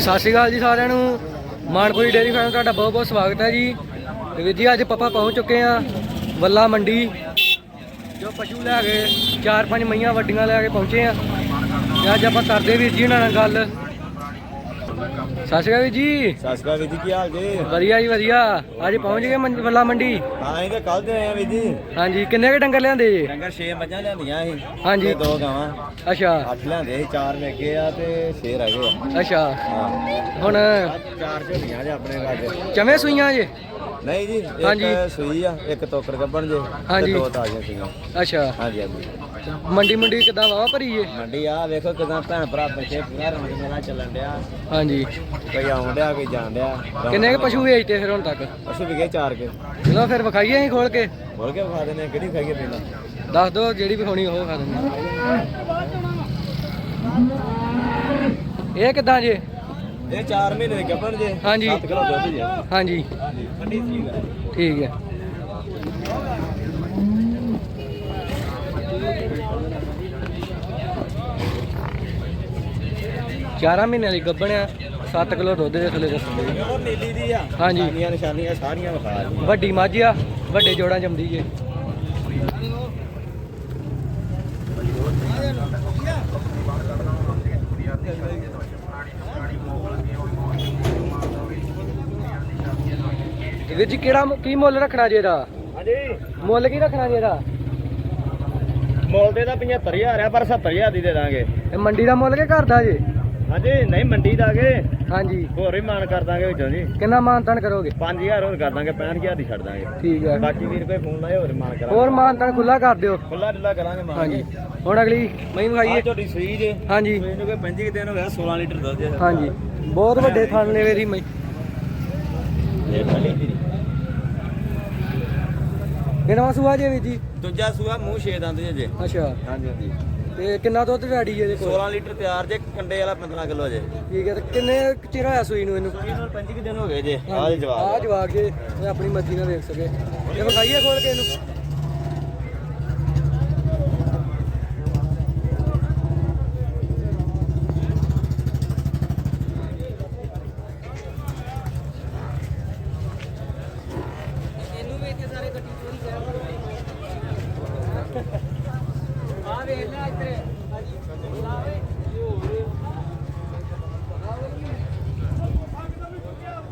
ਸਤਿ ਸ਼੍ਰੀ ਅਕਾਲ ਜੀ ਸਾਰਿਆਂ ਨੂੰ। ਮਾਨਪੁਰੀ ਡੇਅਰੀ ਫਾਰਮ ਤੁਹਾਡਾ ਬਹੁਤ ਬਹੁਤ ਸਵਾਗਤ ਹੈ ਜੀ। ਤੇ ਵੀਰ ਜੀ, ਅੱਜ ਪਾਪਾ ਪਹੁੰਚ ਚੁੱਕੇ ਆ ਵੱਲਾ ਮੰਡੀ। ਜੋ ਪਸ਼ੂ ਲੈ ਕੇ ਚਾਰ ਪੰਜ ਮਈਆਂ ਵੱਡੀਆਂ ਲੈ ਕੇ ਪਹੁੰਚੇ ਆ ਤੇ ਅੱਜ ਆਪਾਂ ਕਰਦੇ ਵੀਰ ਜੀ ਉਹਨਾਂ ਨਾਲ ਗੱਲ। ਸਤਿ ਸ਼੍ਰੀ ਅਕਾਲ ਵੀਰ ਜੀ। ਸਤਿ ਸ਼੍ਰੀ ਅਕਾਲ ਵੀਰ ਜੀ ਕੀ ਹਾਲ ਜੀ? ਵਧੀਆ ਜੀ ਵਧੀਆ। ਅੱਜ ਪਹੁੰਚ ਗਏ ਵੱਲਾ ਮੰਡੀ। ਹਾਂ ਅਸੀਂ ਤਾਂ ਕੱਲ ਦੇ ਆਏ ਆ ਵੀਰ ਜੀ। ਹਾਂਜੀ ਕਿੰਨੇ ਕੁ ਡੰਗਰ ਲਿਆਂਦੇ? ਜੀ ਡੰਗਰ 6 ਮੱਝਾਂ ਲਿਆਂਦੀਆਂ ਸੀ। ਹਾਂਜੀ। ਤੇ ਦੋ ਗਾਵਾਂ। ਅੱਛਾ। 8 ਲਿਆਂਦੇ ਸੀ 4 ਲੱਗੇ ਆ ਤੇ 6 ਰਹਿ ਗਏ ਆ। ਅੱਛਾ। ਹਾਂ। ਹੁਣ ਚਾਰ ਝੋਲੀਆਂ ਜੇ ਆਪਣੇ ਘਰ ਚਵੇਂ ਸੂਈਆਂ ਜੇ? ਨਹੀਂ ਜੀ ਹਾਂਜੀ। ਇੱਕ ਸੂਈ ਆ ਇੱਕ ਤੋਕੜ ਗੱਬਣ ਜੇ ਹਾਂਜੀ। ਤੇ ਦੋ ਤਾਜ਼ੀਆਂ ਸੂਈਆਂ। ਅੱਛਾ। ਹਾਂਜੀ ਹਾਂਜੀ। ਮੰਡੀ ਮੰਡੀ ਕਿਦਾਂ ਵਾਵਾ ਭਰੀ ਜੇ? ਮੰਡੀ ਆ ਵੇਖੋ ਕਿਦਾਂ ਭੈਣ ਭਰਾ ਬੱਚੇ ਪੂਰਾ ਰੌਣਕ ਮੇਲਾ ਚੱਲਣ ਡਿਆ। ਹਾਂਜੀ। ਕੋਈ ਆਉਣ ਡਿਆ ਕੋਈ ਜਾਣ ਡਿਆ। ਕਿੰਨੇ ਕੁ ਪਸ਼ੂ ਵੇਚਤੇ ਫਿਰ ਹੁਣ ਤੱਕ? ਪਸ਼ੂ ਵਿਗੇ ਚਾਰ ਕੇ। ਚਲੋ ਫਿਰ ਵਿਖਾਈਏ ਅਸੀਂ ਖੋਲ ਕੇ। ਬੋਲ ਕੇ ਵਿਖਾ ਦਿੰਦੇ ਕਿਹੜੀ ਖਾਈਏ ਪਹਿਲਾਂ? ਦੱਸ ਦਿਓ ਜਿਹੜੀ ਵੀ ਹੋਣੀ ਉਹ ਖਾ ਦਿੰਦੇ ਇਹ ਕਿਦਾਂ ਜੇ? ਇਹ 4 ਮਹੀਨੇ ਦੇ ਗੱਬਣ ਜੇ। ਹਾਂਜੀ। 7 ਕਿਲੋ ਦੁੱਧ ਜੇ। ਹਾਂਜੀ। ਠੀਕ ਹੈ। ਚਾਰਾਂ ਮਹੀਨਿਆਂ ਦੀ ਗੱਭਣ ਆ। 7 ਕਿਲੋ ਦੁੱਧ ਦੇ ਥੱਲੇ ਦੱਸਦੇ ਜੀ। ਉਹ ਨੀਲੀ ਦੀ ਆ। ਹਾਂਜੀ। ਨਿਸ਼ਾਨੀਆਂ ਨਿਸ਼ਾਨੀਆਂ ਸਾਰੀਆਂ ਵਿਖਾ ਜੀ ਵੱਡੀ ਮੱਝ ਆ ਵੱਡੇ ਜੋੜਾਂ ਜੰਮਦੀ ਜੇ। ਤੇ ਵੀਰ ਜੀ ਕਿਹੜਾ ਮੁ- ਕੀ ਮੁੱਲ ਰੱਖਣਾ ਜੇ ਇਹਦਾ? ਹਾਂਜੀ। ਮੁੱਲ ਕੀ ਰੱਖਣਾ ਜੇ ਇਹਦਾ? ਮੁੱਲ ਦੇ ਦਾ 75000 ਆ ਪਰ 70000 ਦੀ ਦੇ ਦਾਂਗੇ। ਇਹ ਮੰਡੀ ਦਾ ਮੁੱਲ ਕੇ ਘਰ ਦਾ ਜੇ? ਹਾਂਜੀ ਨਹੀਂ ਮੰਡੀ ਦਾਂਗੇ ਹਾਂਜੀ। ਹੋਰ ਵੀ ਮਾਨ ਕਰ ਦਾਂਗੇ ਵਿੱਚੋਂ ਜੀ। ਕਿੰਨਾ ਮਾਨਤਨ ਕਰੋਗੇ? 5000 ਹੋਰ ਕਰ ਦਾਂਗੇ 65000 ਦੀ ਛੱਡ ਦਾਂਗੇ। ਠੀਕ ਹੈ। ਬਾਕੀ ਵੀਰ ਕੋਈ ਫੋਨ ਲਾਏ ਹੋਰ ਮਾਨ ਕਰਾਂਗੇ। ਹੋਰ ਮਾਨਤਨ ਖੁੱਲਾ ਕਰ ਦਿਓ। ਖੁੱਲਾ ਡੁੱਲਾ ਕਰਾਂਗੇ ਮਾਨ। ਹਾਂਜੀ। ਹੁਣ ਅਗਲੀ ਮਹੀਂ ਆਹ ਵਿਖਾਈਏ। ਝੋਟੀ ਸੂਈ ਜੇ ਹਾਂਜੀ। ਸੂਈ ਨੂੰ ਕੋਈ 25 ਕੁ ਦਿਨ ਹੋ ਗਿਆ 16 ਲੀਟਰ ਦੁੱਧ ਜੇ ਹਾਂਜੀ। ਬਹੁਤ ਵੱਡੇ ਥਣ ਨੇ ਮੇਰੀ ਮਈ ਇਹ ਪਹਿਲੀ ਦੀ। ਕਿੰਨਾ ਸੂਆ ਜੇ। ਦੂਜਾ ਸੂਆ ਮੂੰਹ ਛੇ ਦੰਦ ਜੇ ਜੇ। ਅੱਛਾ। ਹਾਂਜੀ ਹਾਂਜੀ। ਤੇ ਕਿੰਨਾ ਦੁੱਧ ਰੈਡੀ ਜੇ ਇਹਦੇ ਕੋਲ? 16 ਲੀਟਰ ਤਿਆਰ ਜੇ ਕੰਡੇ ਵਾਲਾ 15 ਕਿਲੋ ਜੇ। ਠੀਕ ਹੈ ਤੇ ਕਿੰਨੇ ਚਿਰ ਹੋਇਆ ਸੂਈ ਨੂੰ ਇਹਨੂੰ? ਸੂਈ ਨੂੰ 25 ਕੁ ਦਿਨ ਹੋ ਗਏ ਜੇ ਆਹ ਜਵਾਬ ਆਹ ਜਵਾਕ ਜੇ ਇਹ ਆਪਣੀ ਮਰਜ਼ੀ ਨਾਲ ਵੇਖ ਸਕੇ। ਤੇ ਵਿਖਾਈਏ ਖੋਲ ਕੇ ਇਹਨੂੰ ਵੇਖ ਕੇ ਸਾਰੇ ਗੱਡੀ ਚੋਰੀ ਆ ਵੇਖ ਲੈ ਇੱਥੇ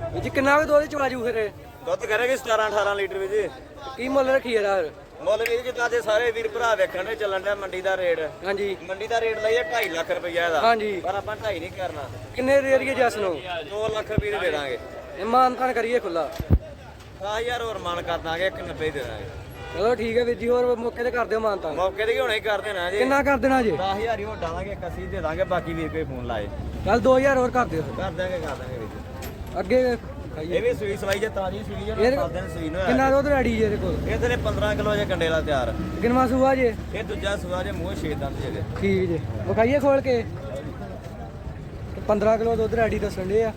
ਇਹ ਜੀ ਕਿੰਨਾ ਕੁ ਦੁੱਧ ਚਵਾਜੂ ਫਿਰ? ਇਹ? ਦੁੱਧ ਕਰੇਗੀ 17 18 ਲੀਟਰ ਵਿੱਚ। ਕੀ ਮੁੱਲ ਰੱਖੀ ਇਹਦਾ ਫਿਰ? ਮੁੱਲ ਵੀ ਜਿੱਦਾਂ ਦੇ ਸਾਰੇ ਵੀਰ ਭਰਾ ਵੇਖਣ ਦੇ ਚੱਲਣ ਦਾ ਮੰਡੀ ਦਾ ਰੇਟ। ਹਾਂਜੀ। ਮੰਡੀ ਦਾ ਰੇਟ ਲਈਏ 2.5 ਲੱਖ ਰੁਪਈਆ ਇਹਦਾ। ਹਾਂਜੀ। ਪਰ ਆਪਾਂ 2.5 ਨਹੀਂ ਕਰਨਾ। ਕਿੰਨੇ ਦੇ ਏਰੀਏ ਜਸ ਨੂੰ? 2 ਲੱਖ ਰੁਪਏ ਦੇ ਦੇ ਦਾਂਗੇ। ਇਹ ਮਾਨਤਾਨ ਕਰੀਏ ਖੁੱਲਾ 10000 ਹੋਰ ਮਾਨ ਕਰ ਦਾਂਗੇ 190 ਦੇ ਦਾਂਗੇ। ਚਲੋ ਠੀਕ ਹੈ ਵੀਰ ਜੀ ਹੋਰ ਮੌਕੇ ਤੇ ਕਰ ਦਿਓ ਮਾਨਤਾਨ ਮੌਕੇ ਤੇ ਹੀ ਹੁਣੇ ਕਰ ਦੇਣਾ ਜੀ। ਕਿੰਨਾ ਕਰ ਦੇਣਾ ਜੀ? 10000 ਹੀ ਹੋਰ ਡਾਲਾਂਗੇ 81 ਦੇ ਦਾਂਗੇ ਬਾਕੀ ਵੀਰ ਕੋਈ ਫੋਨ ਲਾਏ। ਕੱਲ 2000 ਹੋਰ ਕਰ ਦਿਓ। ਕਰ ਦਾਂਗੇ ਕਰ ਦਾਂਗੇ ਵੀਰ। ਅੱਗੇ ਇਹ ਵੀ ਸੂਈ ਸਵਾਈ ਜੇ ਤਾਜੀ ਸੂਈ ਜੇ 7 ਦਿਨ ਸੂਈ ਨੂੰ ਕਿੰਨਾ ਦੁੱਧ ਰੈਡੀ ਜੇ ਇਹਦੇ ਕੋਲ? ਇਹ ਤੇ 15 ਕਿਲੋ ਜੇ ਕੰਡੇ ਵਾਲਾ ਤਿਆਰ। ਕਿੰਨਵਾ ਸੂਆ ਜੇ? ਇਹ ਦੂਜਾ ਸੂਆ ਜੇ ਮੂੰਹ ਛੇ ਦੰਦ ਜੇ ਠੀਕ ਜੇ। ਵਿਖਾਈਏ ਖੋਲ ਕੇ? ਤੇ 15 ਕਿਲੋ ਦੁੱਧ ਰੈਡੀ ਦੱਸਣ ਦੇ ਆ।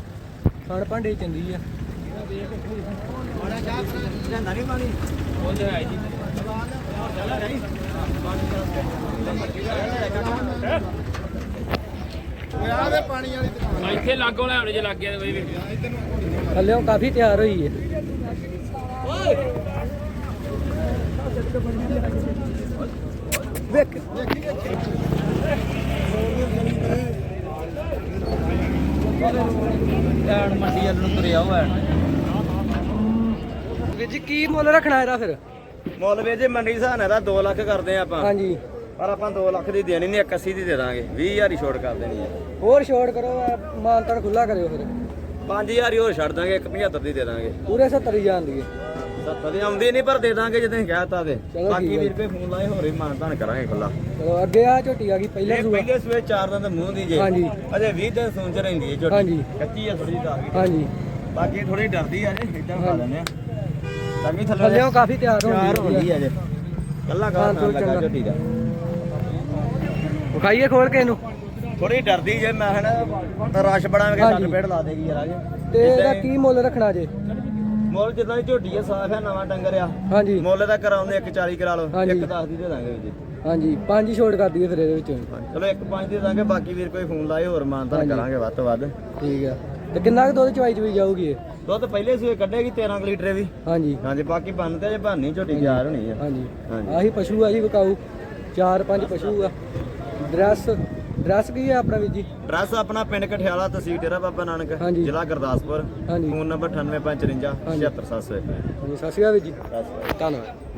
ਖਾਣ ਭਾਂਡੇ ਚੰਗੀ ਆ। ਲੈਂਦਾ ਨਹੀਂ ਪਾਣੀ ਉਹ ਤੇ ਹੈ ਜੀ ਇੱਥੇ ਲਾਗੋਂ ਲੈ ਆਉਣੇ ਜੇ ਲੱਗ ਗਿਆ ਤੇ ਬਈ। ਵੀ ਥੱਲਿਓਂ ਕਾਫੀ ਤਿਆਰ ਹੋਈ ਹੈ ਵੇਖ। ਐਣ ਮੰਡੀ ਵੱਲ ਨੂੰ ਤੁਰਿਆ ਹੋਇਆ ਵੀਰ ਜੀ ਕੀ ਮੁੱਲ ਰੱਖਣਾ ਇਹਦਾ ਫਿਰ? ਮੁੱਲ ਵੇ ਜੇ ਮੰਡੀ ਹਿਸਾਬ ਨਾਲ ਦਾ 2 ਲੱਖ ਕਰਦੇ ਆ ਆਪਾਂ। ਹਾਂਜੀ। ਪਰ ਆਪਾਂ 2 ਲੱਖ ਦੀ ਦੇਣੀ ਨਹੀਂ 81 ਦੀ ਦੇ ਦਾਂਗੇ। 20000 ਹੀ ਛੋੜ ਕਰ ਦੇਣੀ ਹੈ। ਹੋਰ ਛੋੜ ਕਰੋ ਮਾਨਤਨ ਖੁੱਲਾ ਕਰਿਓ ਫਿਰ। 5000 ਹੀ ਹੋਰ ਛੱਡ ਦਾਂਗੇ 175 ਦੀ ਦੇ ਦਾਂਗੇ। ਪੂਰੇ 70 ਹੀ ਜਾਂਦੀ ਹੈ 70 ਦੀ ਆਉਂਦੀ ਨਹੀਂ ਪਰ ਦੇ ਦਾਂਗੇ ਜਦੋਂ ਕਹਿਤਾ ਤੇ। ਚਲੋ ਬਾਕੀ ਹੈ। ਵੀਰ ਕੋਈ ਫੋਨ ਲਾਏ ਹੋਰ ਹੀ ਮਾਨ ਤਾਨ ਕਰਾਂਗੇ ਖੁੱਲਾ ਚਲੋ ਅੱਗੇ ਆ ਝੋਟੀ ਆ ਗਈ ਪਹਿਲਾਂ ਇਹ ਸੂਆ। ਪਹਿਲੇ ਸਵੇ 4 ਦਿਨ ਦਾ ਮੂੰਹ ਦੀ ਜੇ। ਹਾਂਜੀ। ਅਜੇ 20 ਦਿਨ ਸੂਣ ਚ ਰਹਿੰਦੀ ਹੈ ਝੋਟੀ। ਹਾਂਜੀ। ਕੱਚੀ ਆ ਥੋੜੀ ਦਾ ਹਾਂਜੀ। ਬਾਕੀ ਥੋੜੀ ਡਰਦੀ ਆ ਜੇ ਇਦਾਂ ਖਾ ਲੈਂਦੇ ਆ। ਬਾਕੀ ਥੱਲੇ ਥੱਲਿਓਂ ਕਾਫੀ ਤਿਆਰ ਚਾਰ ਹੁੰਦੀ ਹੁੰਦੀ ਹੈ ਜੇ। ਕੱਲਾ ਹਾਂ, ਤੋਂ ਲੱਗਾ ਚੰਗਾ। ਝੋਟੀ ਦਾ। ਵਿਖਾਈਏ ਖੋਲ ਕੇ ਇਹਨੂੰ। ਥੋੜੀ ਡਰਦੀ ਜੇ ਮੈਂ ਹਨਾ ਰਸ਼ ਬੜਾ ਕੇ ਹਾਂਜੀ। ਸੱਟ ਪੇੜ ਲਾ ਦੇਗੀ ਯਾਰ। ਅਜੇ ਤੇ ਇਹਦਾ ਕੀ ਮੁੱਲ ਰੱਖਣਾ ਜੇ? ਮੁੱਲ ਜਿੱਦਾਂ ਦੀ ਝੋਟੀ ਆ ਸਾਫ਼ ਹੈ ਨਵਾਂ ਡੰਗਰ ਆ। ਹਾਂਜੀ। ਮੁੱਲ ਦਾ ਕਰਾਉਂਦੇ 140 ਕਰਾ ਲਓ ਹਾਂਜੀ। 110 ਦੀ ਦੇ ਦਾਂਗੇ ਜੀ। ਹਾਂਜੀ ਪੰਜ ਹੀ ਛੋਟ ਕਰ ਦਈਏ ਫਿਰ ਇਹਦੇ ਵਿੱਚੋਂ। ਚਲੋ ਇੱਕ ਪੰਜ ਦੇ ਦਾਂਗੇ ਬਾਕੀ ਵੀਰ ਕੋਈ ਫੋਨ ਲਾਏ ਹੋਰ ਮਾਨਤਾਨ ਹਾਂਜੀ। ਕਰਾਂਗੇ ਵੱਧ ਤੋਂ ਵੱਧ। ਠੀਕ ਆ। ਤੇ ਕਿੰਨਾ ਕੁ ਦੁੱਧ ਚਵਾਈ ਚਵਾਈ ਜਾਊਗੀ ਇਹ? ਦੁੱਧ ਪਹਿਲੇ ਸੂਏ ਕੱਢੇਗੀ 13 ਕੁ ਲੀਟਰ ਵੀ ਹਾਂਜੀ। ਹਾਂਜੀ ਬਾਕੀ ਬੰਨ ਤੇ ਜੇ ਭਾਨੀ ਝੋਟੀ ਤਿਆਰ ਹੋਣੀ ਆ। ਹਾਂਜੀ। ਹਾਂਜੀ। ਆਹੀ ਪਸ਼ੂ ਆ ਜੀ ਵਿਕਾਊ। ਚਾਰ ਪੰਜ ਪਸ਼ੂ ਆ। ਡਰੈਸ ਡਰੈਸ ਕੀ ਆ ਆਪਣਾ ਵੀਰ ਜੀ? ਐਡਰੈਸ ਆਪਣਾ ਪਿੰਡ ਕਠਿਆਲਾ ਤਹਿਸੀਲ ਡੇਰਾ ਬਾਬਾ ਨਾਨਕ ਹਾਂਜੀ। ਜ਼ਿਲ੍ਹਾ ਗੁਰਦਾਸਪੁਰ। ਹਾਂਜੀ। ਫੋਨ ਨੰਬਰ 9855 ਹਾਂਜੀ। 76701 ਹਾਂਜੀ ਸਤਿ ਸ਼੍ਰੀ ਅਕਾਲ ਵੀਰ ਜੀ। ਧੰਨਵਾਦ।